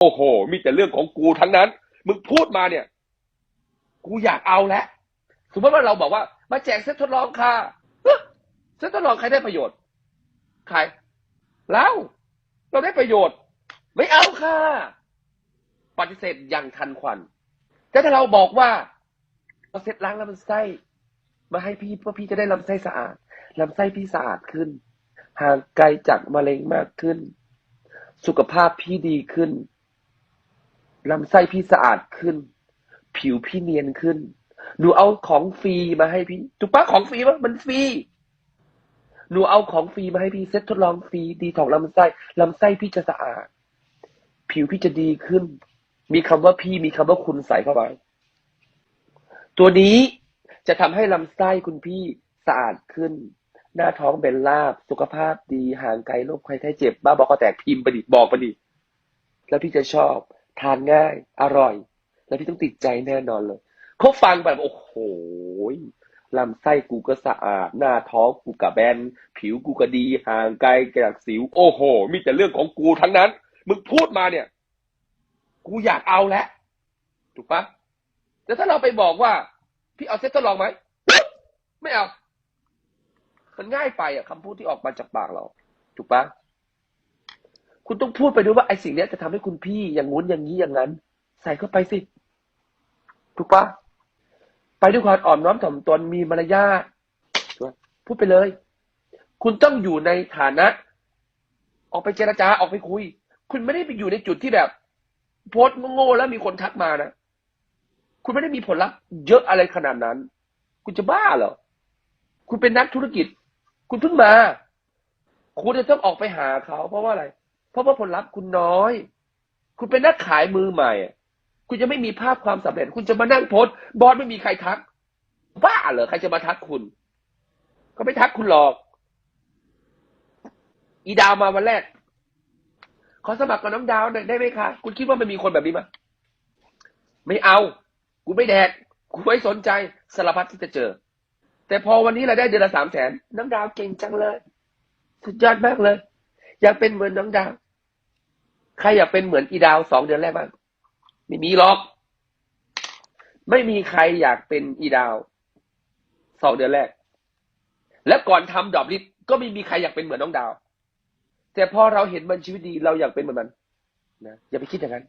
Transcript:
โอ้โห มีแต่เรื่องของกูทั้งนั้น มึงพูดมาเนี่ย กูอยากเอาแล้ว สมมติว่าเราบอกว่า มาแจกเซ็ตทดลองค่ะเฮ้ยเซตทดลองใครได้ประโยชน์ ใครเราเราได้ประโยชน์ ไม่เอาค่ะ ปฏิเสธอย่างทันควัน แต่ถ้าเราบอกว่าเอาเซตล้างลำไส้ มาให้พี่เพื่อพี่จะได้ลำไส้สะอาดลำไส้พี่สะอาดขึ้น ห่างไกลจากมะเร็งมากขึ้น สุขภาพพี่ดีขึ้น ลำไส้พี่สะอาดขึ้น ผิวพี่เนียนขึ้น หนูเอาของฟรีมาให้พี่ถูกปะของฟรีปะมันฟรีหนูเอาของฟรีมาให้พี่เซ็ตทดลองฟรีดีถอกลำไส้ลำไส้พี่จะสะอาด ผิวพี่จะดีขึ้น มีคำว่าพี่มีคำว่าคุณใส่เข้าไปตัวนี้จะทำให้ลำไส้คุณพี่สะอาดขึ้น หน้าท้องเป็นลาบ สุขภาพดีห่างไกลโรคภัยไข้เจ็บ บ้าบอกก็แตกพิมพ์ไปดิบอกไปดิแล้วพี่จะชอบ ทานง่าย อร่อย แล้วพี่ต้องติดใจแน่นอนเลยเขาฟังแบบโอ้โหลำไส้กูก็สะอาด หน้าท้องกูกระแบน ผิวกูก็ดี ห่างไกลจากสิว โอ้โห มีแต่เรื่องของกูทั้งนั้น มึงพูดมาเนี่ย กูอยากเอาแล้วถูกปะแต่ถ้าเราไปบอกว่า พี่เอาเซ็ตทดลองไหม ไม่เอา มันง่ายไปอะคำพูดที่ออกมาจากปากเรา ถูกปะ คุณต้องพูดไปด้วยว่าไอ้สิ่งนี้จะทำให้คุณพี่อย่างงู้นอย่างนี้อย่างนั้น ใส่เข้าไปสิ ถูกปะไปด้วยความอ่อนน้อมถ่อมตนมีมารยาทพูดไปเลย คุณต้องอยู่ในฐานะ ออกไปเจรจาออกไปคุย คุณไม่ได้ไปอยู่ในจุดที่แบบ โพสโง่ๆแล้วมีคนทักมานะคุณไม่ได้มีผลลัพธ์เยอะอะไรขนาดนั้น คุณจะบ้าเหรอคุณเป็นนักธุรกิจ คุณเพิ่งมา คุณจะต้องออกไปหาเขา เพราะว่าอะไร เพราะว่าผลลัพธ์คุณน้อย คุณเป็นนักขายมือใหม่ คุณจะไม่มีภาพความสำเร็จ คุณจะมานั่งโพสบอสไม่มีใครทักบ้าเหรอใครจะมาทักคุณ ก็ไม่ทักคุณหรอก อีดาวมาวันแรก ขอสมัครกับน้องดาวหน่อยได้ไหมคะ คุณคิดว่ามันมีคนแบบนี้ไหมไม่เอา กูไม่แดก กูไม่สนใจสารพัดที่จะเจอ แต่พอวันนี้เราได้เดือนละสามแสนน้องดาวเก่งจังเลย สุดยอดมากเลย อยากเป็นเหมือนน้องดาว ใครอยากเป็นเหมือนอีดาวสองเดือนแรกบ้างไม่มีหรอก ไม่มีใครอยากเป็นอีดาวสองเดือนแรก และก่อนทำดอบลิสก็ไม่มีใครอยากเป็นเหมือนน้องดาว แต่พอเราเห็นมันชีวิตดีเราอยากเป็นเหมือนมันนะอย่าไปคิดอย่างนั้น